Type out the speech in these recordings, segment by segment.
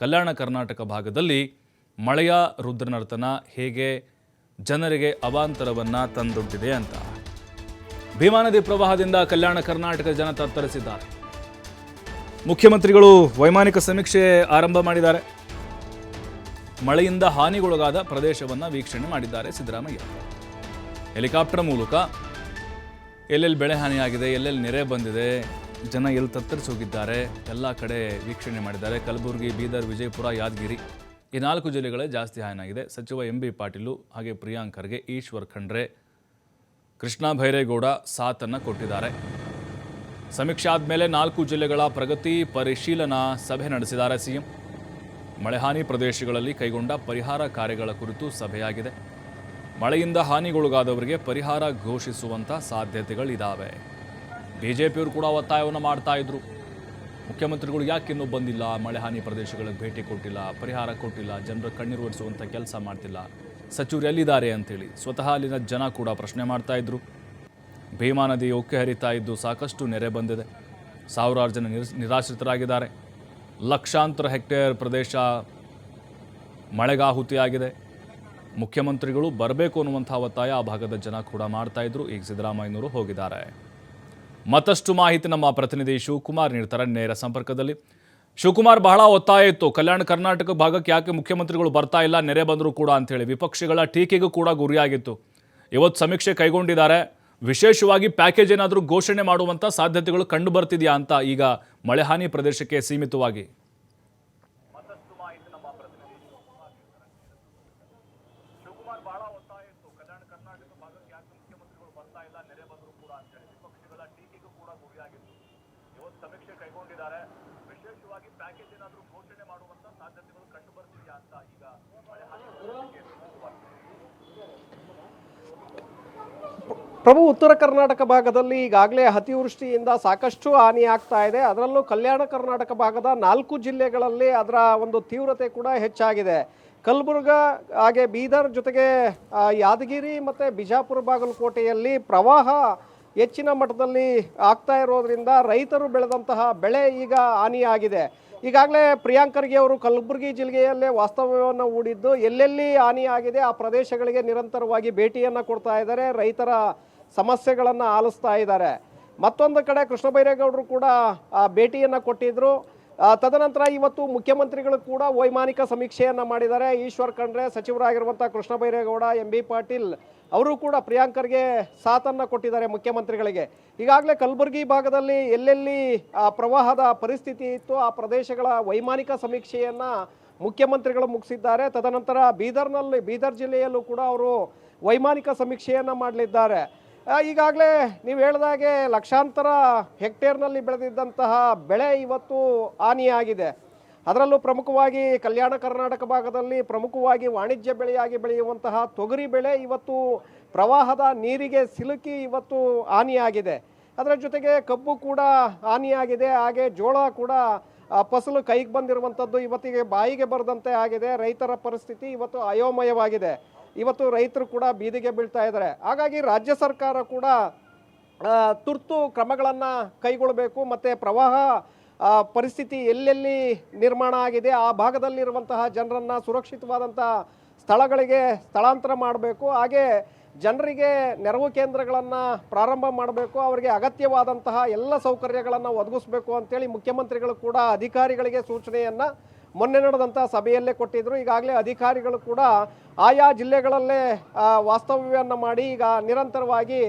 ಕಲ್ಯಾಣ ಕರ್ನಾಟಕ ಭಾಗದಲ್ಲಿ ಮಳೆಯ ರುದ್ರನರ್ತನ ಹೇಗೆ ಜನರಿಗೆ ಅವಾಂತರವನ್ನು ತಂದೊಡ್ಡಿದೆ ಅಂತ. ಭೀಮಾ ನದಿ ಪ್ರವಾಹದಿಂದ ಕಲ್ಯಾಣ ಕರ್ನಾಟಕ ಜನ ತತ್ತರಿಸಿದ್ದಾರೆ. ಮುಖ್ಯಮಂತ್ರಿಗಳು ವೈಮಾನಿಕ ಸಮೀಕ್ಷೆ ಆರಂಭ ಮಾಡಿದ್ದಾರೆ. ಮಳೆಯಿಂದ ಹಾನಿಗೊಳಗಾದ ಪ್ರದೇಶವನ್ನು ವೀಕ್ಷಣೆ ಮಾಡಿದ್ದಾರೆ ಸಿದ್ದರಾಮಯ್ಯ. ಹೆಲಿಕಾಪ್ಟರ್ ಮೂಲಕ ಎಲ್ಲೆಲ್ಲಿ ಬೆಳೆ ಹಾನಿಯಾಗಿದೆ, ಎಲ್ಲೆಲ್ಲಿ ನೆರೆ ಬಂದಿದೆ ಜನ ಎಲ್ಲಿ ತತ್ತರಿಸೋಗಿದ್ದಾರೆ ಎಲ್ಲ ಕಡೆ ವೀಕ್ಷಣೆ ಮಾಡಿದ್ದಾರೆ. ಕಲಬುರಗಿ, ಬೀದರ್, ವಿಜಯಪುರ, ಯಾದಗಿರಿ ಈ ನಾಲ್ಕು ಜಿಲ್ಲೆಗಳೇ ಜಾಸ್ತಿ ಹಾನಿಯಾಗಿದೆ ಸಚಿವ ಎಂ ಬಿ ಪಾಟೀಲು ಹಾಗೆ ಪ್ರಿಯಾಂಕ್ ಖರ್ಗೆ, ಈಶ್ವರ್ ಖಂಡ್ರೆ, ಕೃಷ್ಣ ಭೈರೇಗೌಡ ಸಾಥನ್ನು ಕೊಟ್ಟಿದ್ದಾರೆ. ಸಮೀಕ್ಷೆ ಆದಮೇಲೆ ನಾಲ್ಕು ಜಿಲ್ಲೆಗಳ ಪ್ರಗತಿ ಪರಿಶೀಲನಾ ಸಭೆ ನಡೆಸಿದ್ದಾರೆ ಸಿಎಂ. ಮಳೆಹಾನಿ ಪ್ರದೇಶಗಳಲ್ಲಿ ಕೈಗೊಂಡ ಪರಿಹಾರ ಕಾರ್ಯಗಳ ಕುರಿತು ಸಭೆಯಾಗಿದೆ. ಮಳೆಯಿಂದ ಹಾನಿಗೊಳಗಾದವರಿಗೆ ಪರಿಹಾರ ಘೋಷಿಸುವಂಥ ಸಾಧ್ಯತೆಗಳಿದ್ದಾವೆ ಬಿಜೆಪಿಯವರು ಕೂಡ ಒತ್ತಾಯವನ್ನು ಮಾಡ್ತಾ ಇದ್ರು. ಮುಖ್ಯಮಂತ್ರಿಗಳು ಯಾಕೆ ಇನ್ನೂ ಬಂದಿಲ್ಲ? ಮಳೆ ಹಾನಿ ಪ್ರದೇಶಗಳಿಗೆ ಭೇಟಿ ಕೊಟ್ಟಿಲ್ಲ, ಪರಿಹಾರ ಕೊಟ್ಟಿಲ್ಲ, ಜನರ ಕಣ್ಣೀರು ಒರೆಸುವಂಥ ಕೆಲಸ ಮಾಡ್ತಿಲ್ಲ. ಸಚಿವರು ಎಲ್ಲಿದ್ದಾರೆ ಅಂತೇಳಿ ಸ್ವತಃ ಅಲ್ಲಿನ ಜನ ಕೂಡ ಪ್ರಶ್ನೆ ಮಾಡ್ತಾ ಇದ್ರು. ಭೀಮಾ ನದಿ ಉಕ್ಕೆ ಹರಿತಾ ಇದ್ದು ಸಾಕಷ್ಟು ನೆರೆ ಬಂದಿದೆ. ಸಾವಿರಾರು ಜನ ನಿರ್- ನಿರಾಶ್ರಿತರಾಗಿದ್ದಾರೆ. ಲಕ್ಷಾಂತರ ಹೆಕ್ಟೇರ್ ಪ್ರದೇಶ ಮಳೆಗಾಹುತಿಯಾಗಿದೆ. ಮುಖ್ಯಮಂತ್ರಿಗಳು ಬರಬೇಕು ಅನ್ನುವಂಥ ಒತ್ತಾಯ ಆ ಭಾಗದ ಜನ ಕೂಡ ಮಾಡ್ತಾ ಇದ್ರು. ಈಗ ಸಿದ್ದರಾಮಯ್ಯನವರು ಹೋಗಿದ್ದಾರೆ. ಮತ್ತಷ್ಟು ಮಾಹಿತಿ ನಮ್ಮ ಪ್ರತಿನಿಧಿ ಶಿವಕುಮಾರ್ ನೀಡ್ತಾರೆ ನೇರ ಸಂಪರ್ಕದಲ್ಲಿ. ಶಿವಕುಮಾರ್, ಬಹಳ ಒತ್ತಾಯ ಇತ್ತು. ಕಲ್ಯಾಣ ಕರ್ನಾಟಕ ಭಾಗಕ್ಕೆ ಯಾಕೆ ಮುಖ್ಯಮಂತ್ರಿಗಳು ಬರ್ತಾ ಇಲ್ಲ, ನೆರೆ ಬಂದರೂ ಕೂಡ ಅಂತೇಳಿ ವಿಪಕ್ಷಗಳ ಟೀಕೆಗೂ ಕೂಡ ಗುರಿಯಾಗಿತ್ತು. ಇವತ್ತು ಸಮೀಕ್ಷೆ ಕೈಗೊಂಡಿದ್ದಾರೆ. ವಿಶೇಷವಾಗಿ ಪ್ಯಾಕೇಜ್ ಏನಾದರೂ ಘೋಷಣೆ ಮಾಡುವಂಥ ಸಾಧ್ಯತೆಗಳು ಕಂಡು ಬರ್ತಿದೆಯಾ ಅಂತ ಈಗ ಮಳೆಹಾನಿ ಪ್ರದೇಶಕ್ಕೆ ಸೀಮಿತವಾಗಿ. ಸಮೀಕ್ಷೆ ಕೈಗೊಂಡಿದ್ದಾರೆ. ವಿಶೇಷವಾಗಿ ಪ್ಯಾಕೇಜ್ ಏನಾದರೂ ಘೋಷಣೆ ಮಾಡುವಂತ ಸಾಧ್ಯತೆಗಳು ಕಂಡು ಅಂತ ಈಗ ಪ್ರಭು, ಉತ್ತರ ಕರ್ನಾಟಕ ಭಾಗದಲ್ಲಿ ಈಗಾಗಲೇ ಅತಿವೃಷ್ಟಿಯಿಂದ ಸಾಕಷ್ಟು ಹಾನಿ ಆಗ್ತಾ ಇದೆ. ಅದರಲ್ಲೂ ಕಲ್ಯಾಣ ಕರ್ನಾಟಕ ಭಾಗದ ನಾಲ್ಕು ಜಿಲ್ಲೆಗಳಲ್ಲಿ ಅದರ ಒಂದು ತೀವ್ರತೆ ಕೂಡ ಹೆಚ್ಚಾಗಿದೆ. ಕಲಬುರ್ಗ, ಹಾಗೆ ಬೀದರ್ ಜೊತೆಗೆ ಯಾದಗಿರಿ ಮತ್ತು ಬಿಜಾಪುರ ಬಾಗಲಕೋಟೆಯಲ್ಲಿ ಪ್ರವಾಹ ಹೆಚ್ಚಿನ ಮಟ್ಟದಲ್ಲಿ ಆಗ್ತಾ ಇರೋದ್ರಿಂದ ರೈತರು ಬೆಳೆದಂತಹ ಬೆಳೆ ಈಗ ಹಾನಿಯಾಗಿದೆ. ಈಗಾಗಲೇ ಪ್ರಿಯಾಂಕರ್ಗೆ ಅವರು ಕಲಬುರಗಿ ಜಿಲ್ಲೆಯಲ್ಲೇ ವಾಸ್ತವ್ಯವನ್ನು ಹೂಡಿದ್ದು ಎಲ್ಲೆಲ್ಲಿ ಹಾನಿಯಾಗಿದೆ ಆ ಪ್ರದೇಶಗಳಿಗೆ ನಿರಂತರವಾಗಿ ಭೇಟಿಯನ್ನು ಕೊಡ್ತಾ ಇದ್ದಾರೆ ರೈತರ ಸಮಸ್ಯೆಗಳನ್ನು ಆಲಿಸ್ತಾ ಇದ್ದಾರೆ. ಮತ್ತೊಂದು ಕಡೆ ಕೃಷ್ಣ ಬೈರೇಗೌಡರು ಕೂಡ ಆ, ಭೇಟಿಯನ್ನು ಕೊಟ್ಟಿದ್ರು. ಆ, ತದನಂತರ ಇವತ್ತು ಮುಖ್ಯಮಂತ್ರಿಗಳು ಕೂಡ ವೈಮಾನಿಕ ಸಮೀಕ್ಷೆಯನ್ನು ಮಾಡಿದ್ದಾರೆ. ಈಶ್ವರ್ ಖಂಡ್ರೆ ಸಚಿವರಾಗಿರುವಂಥ ಕೃಷ್ಣ ಬೈರೇಗೌಡ, ಎಂ ಬಿ ಪಾಟೀಲ್ ಅವರು ಕೂಡ ಪ್ರಿಯಾಂಕರ್ಗೆ ಸಾಥನ್ನು ಕೊಟ್ಟಿದ್ದಾರೆ ಮುಖ್ಯಮಂತ್ರಿಗಳಿಗೆ. ಈಗಾಗಲೇ ಕಲಬುರಗಿ ಭಾಗದಲ್ಲಿ ಎಲ್ಲೆಲ್ಲಿ ಪ್ರವಾಹದ ಪರಿಸ್ಥಿತಿ ಇತ್ತು ಆ ಪ್ರದೇಶಗಳ ವೈಮಾನಿಕ ಸಮೀಕ್ಷೆಯನ್ನು ಮುಖ್ಯಮಂತ್ರಿಗಳು ಮುಗಿಸಿದ್ದಾರೆ. ತದನಂತರ ಬೀದರ್ನಲ್ಲಿ, ಬೀದರ್ ಜಿಲ್ಲೆಯಲ್ಲೂ ಕೂಡ ಅವರು ವೈಮಾನಿಕ ಸಮೀಕ್ಷೆಯನ್ನು ಮಾಡಲಿದ್ದಾರೆ. ಈಗಾಗಲೇ ನೀವು ಹೇಳಿದಾಗೆ ಲಕ್ಷಾಂತರ ಹೆಕ್ಟೇರ್ನಲ್ಲಿ ಬೆಳೆದಿದ್ದಂತಹ ಬೆಳೆ ಇವತ್ತು ಹಾನಿಯಾಗಿದೆ. ಅದರಲ್ಲೂ ಪ್ರಮುಖವಾಗಿ ಕಲ್ಯಾಣ ಕರ್ನಾಟಕ ಭಾಗದಲ್ಲಿ ಪ್ರಮುಖವಾಗಿ ವಾಣಿಜ್ಯ ಬೆಳೆಯಾಗಿ ಬೆಳೆಯುವಂತಹ ತೊಗರಿ ಬೆಳೆ ಇವತ್ತು ಪ್ರವಾಹದ ನೀರಿಗೆ ಸಿಲುಕಿ ಇವತ್ತು ಹಾನಿಯಾಗಿದೆ. ಅದರ ಜೊತೆಗೆ ಕಬ್ಬು ಕೂಡ ಹಾನಿಯಾಗಿದೆ, ಹಾಗೆ ಜೋಳ ಕೂಡ ಫಸಲು ಕೈಗೆ ಬಂದಿರುವಂಥದ್ದು ಇವತ್ತಿಗೆ ಬಾಯಿಗೆ ಬರದಂತೆ ಆಗಿದೆ. ರೈತರ ಪರಿಸ್ಥಿತಿ ಇವತ್ತು ಅಯೋಮಯವಾಗಿದೆ. ಇವತ್ತು ರೈತರು ಕೂಡ ಬೀದಿಗೆ ಬೀಳ್ತಾ ಇದ್ದಾರೆ. ಹಾಗಾಗಿ ರಾಜ್ಯ ಸರ್ಕಾರ ಕೂಡ ತುರ್ತು ಕ್ರಮಗಳನ್ನು ಕೈಗೊಳ್ಳಬೇಕು ಮತ್ತು ಪ್ರವಾಹ ಪರಿಸ್ಥಿತಿ ಎಲ್ಲೆಲ್ಲಿ ನಿರ್ಮಾಣ ಆಗಿದೆ, ಆ ಭಾಗದಲ್ಲಿರುವಂತಹ ಜನರನ್ನು ಸುರಕ್ಷಿತವಾದಂಥ ಸ್ಥಳಗಳಿಗೆ ಸ್ಥಳಾಂತರ ಮಾಡಬೇಕು. ಹಾಗೆ ಜನರಿಗೆ ನೆರವು ಕೇಂದ್ರಗಳನ್ನು ಪ್ರಾರಂಭ ಮಾಡಬೇಕು. ಅವರಿಗೆ ಅಗತ್ಯವಾದಂತಹ ಎಲ್ಲ ಸೌಕರ್ಯಗಳನ್ನು ಒದಗಿಸ್ಬೇಕು ಅಂತೇಳಿ ಮುಖ್ಯಮಂತ್ರಿಗಳು ಕೂಡ ಅಧಿಕಾರಿಗಳಿಗೆ ಸೂಚನೆಯನ್ನು ಮೊನ್ನೆ ನಡೆದಂಥ ಸಭೆಯಲ್ಲೇ ಕೊಟ್ಟಿದ್ರು. ಈಗಾಗಲೇ ಅಧಿಕಾರಿಗಳು ಕೂಡ ಆಯಾ ಜಿಲ್ಲೆಗಳಲ್ಲೇ ವಾಸ್ತವ್ಯವನ್ನು ಮಾಡಿ ಈಗ ನಿರಂತರವಾಗಿ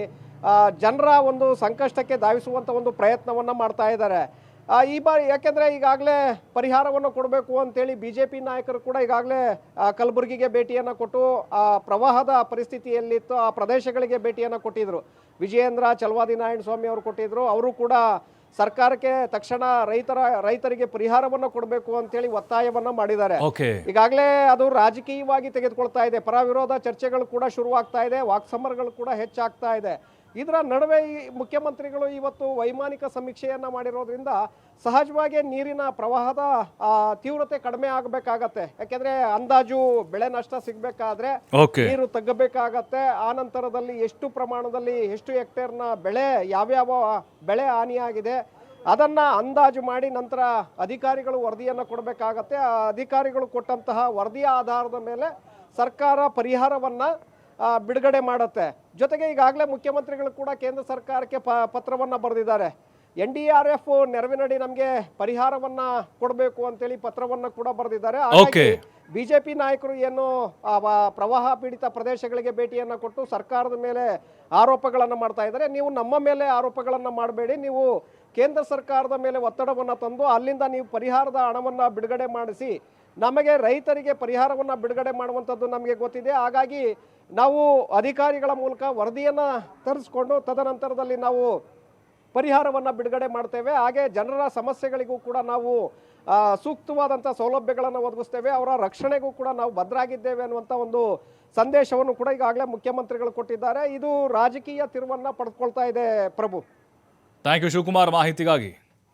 ಜನರ ಒಂದು ಸಂಕಷ್ಟಕ್ಕೆ ಧಾವಿಸುವಂಥ ಒಂದು ಪ್ರಯತ್ನವನ್ನು ಮಾಡ್ತಾ ಇದ್ದಾರೆ. ಈ ಬಾರಿ ಯಾಕೆಂದ್ರೆ ಈಗಾಗಲೇ ಪರಿಹಾರವನ್ನು ಕೊಡಬೇಕು ಅಂತೇಳಿ ಬಿ ಜೆ ಪಿ ನಾಯಕರು ಕೂಡ ಈಗಾಗಲೇ ಕಲಬುರಗಿಗೆ ಭೇಟಿಯನ್ನು ಕೊಟ್ಟು, ಆ, ಪ್ರವಾಹದ ಪರಿಸ್ಥಿತಿಯಲ್ಲಿತ್ತು, ಆ ಪ್ರದೇಶಗಳಿಗೆ ಭೇಟಿಯನ್ನು ಕೊಟ್ಟಿದ್ರು. ವಿಜಯೇಂದ್ರ, ಚಲವಾದಿ ನಾರಾಯಣ ಸ್ವಾಮಿ ಅವರು ಕೊಟ್ಟಿದ್ರು. ಅವರು ಕೂಡ ಸರ್ಕಾರಕ್ಕೆ ತಕ್ಷಣ ರೈತರ ರೈತರಿಗೆ ಪರಿಹಾರವನ್ನು ಕೊಡಬೇಕು ಅಂತೇಳಿ ಒತ್ತಾಯವನ್ನ ಮಾಡಿದ್ದಾರೆ. ಈಗಾಗಲೇ ಅದು ರಾಜಕೀಯವಾಗಿ ತೆಗೆದುಕೊಳ್ತಾ ಇದೆ. ಪರ ವಿರೋಧ ಚರ್ಚೆಗಳು ಕೂಡ ಶುರುವಾಗ್ತಾ ಇದೆ. ವಾಕ್ಸಮರಗಳು ಕೂಡ ಹೆಚ್ಚಾಗ್ತಾ ಇದೆ. ಇದರ ನಡುವೆ ಈ ಮುಖ್ಯಮಂತ್ರಿಗಳು ಇವತ್ತು ವೈಮಾನಿಕ ಸಮೀಕ್ಷೆಯನ್ನು ಮಾಡಿರೋದ್ರಿಂದ ಸಹಜವಾಗಿ ನೀರಿನ ಪ್ರವಾಹದ ತೀವ್ರತೆ ಕಡಿಮೆ ಆಗಬೇಕಾಗತ್ತೆ. ಯಾಕೆಂದ್ರೆ ಅಂದಾಜು ಬೆಳೆ ನಷ್ಟ ಸಿಗಬೇಕಾದ್ರೆ ನೀರು ತಗ್ಗಬೇಕಾಗತ್ತೆ. ಆ ನಂತರದಲ್ಲಿ ಎಷ್ಟು ಪ್ರಮಾಣದಲ್ಲಿ ಎಷ್ಟು ಹೆಕ್ಟೇರ್ನ ಬೆಳೆ ಯಾವ್ಯಾವ ಬೆಳೆ ಹಾನಿಯಾಗಿದೆ ಅದನ್ನು ಅಂದಾಜು ಮಾಡಿ ನಂತರ ಅಧಿಕಾರಿಗಳು ವರದಿಯನ್ನು ಕೊಡಬೇಕಾಗತ್ತೆ. ಆ ಅಧಿಕಾರಿಗಳು ಕೊಟ್ಟಂತಹ ವರದಿಯ ಆಧಾರದ ಮೇಲೆ ಸರ್ಕಾರ ಪರಿಹಾರವನ್ನು ಬಿಡುಗಡೆ ಮಾಡುತ್ತೆ. ಜೊತೆಗೆ ಈಗಾಗಲೇ ಮುಖ್ಯಮಂತ್ರಿಗಳು ಕೂಡ ಕೇಂದ್ರ ಸರ್ಕಾರಕ್ಕೆ ಪ ಪತ್ರವನ್ನು ಬರೆದಿದ್ದಾರೆ. ಎನ್ ಡಿ ಆರ್ ಎಫ್ ನೆರವಿನಡಿ ನಮಗೆ ಪರಿಹಾರವನ್ನು ಕೊಡಬೇಕು ಅಂತೇಳಿ ಪತ್ರವನ್ನು ಕೂಡ ಬರೆದಿದ್ದಾರೆ. ಬಿಜೆಪಿ ನಾಯಕರು ಏನು ಪ್ರವಾಹ ಪೀಡಿತ ಪ್ರದೇಶಗಳಿಗೆ ಭೇಟಿಯನ್ನು ಕೊಟ್ಟು ಸರ್ಕಾರದ ಮೇಲೆ ಆರೋಪಗಳನ್ನು ಮಾಡ್ತಾ ಇದ್ದಾರೆ. ನೀವು ನಮ್ಮ ಮೇಲೆ ಆರೋಪಗಳನ್ನು ಮಾಡಬೇಡಿ. ನೀವು ಕೇಂದ್ರ ಸರ್ಕಾರದ ಮೇಲೆ ಒತ್ತಡವನ್ನು ತಂದು ಅಲ್ಲಿಂದ ನೀವು ಪರಿಹಾರದ ಹಣವನ್ನು ಬಿಡುಗಡೆ ಮಾಡಿಸಿ ನಮಗೆ ರೈತರಿಗೆ ಪರಿಹಾರವನ್ನು ಬಿಡುಗಡೆ ಮಾಡುವಂಥದ್ದು ನಮಗೆ ಗೊತ್ತಿದೆ. ಹಾಗಾಗಿ ನಾವು ಅಧಿಕಾರಿಗಳ ಮೂಲಕ ವರದಿಯನ್ನು ತರಿಸ್ಕೊಂಡು ತದನಂತರದಲ್ಲಿ ನಾವು ಪರಿಹಾರವನ್ನು ಬಿಡುಗಡೆ ಮಾಡ್ತೇವೆ. ಹಾಗೆ ಜನರ ಸಮಸ್ಯೆಗಳಿಗೂ ಕೂಡ ನಾವು ಸೂಕ್ತವಾದಂಥ ಸೌಲಭ್ಯಗಳನ್ನು ಒದಗಿಸ್ತೇವೆ. ಅವರ ರಕ್ಷಣೆಗೂ ಕೂಡ ನಾವು ಭದ್ರಾಗಿದ್ದೇವೆ ಅನ್ನುವಂಥ ಒಂದು ಸಂದೇಶವನ್ನು ಕೂಡ ಈಗಾಗಲೇ ಮುಖ್ಯಮಂತ್ರಿಗಳು ಕೊಟ್ಟಿದ್ದಾರೆ. ಇದು ರಾಜಕೀಯ ತಿರುವನ್ನು ಪಡೆದುಕೊಳ್ತಾ ಇದೆ ಪ್ರಭು. ಥ್ಯಾಂಕ್ ಯು ಶಿವಕುಮಾರ್ ಮಾಹಿತಿಗಾಗಿ.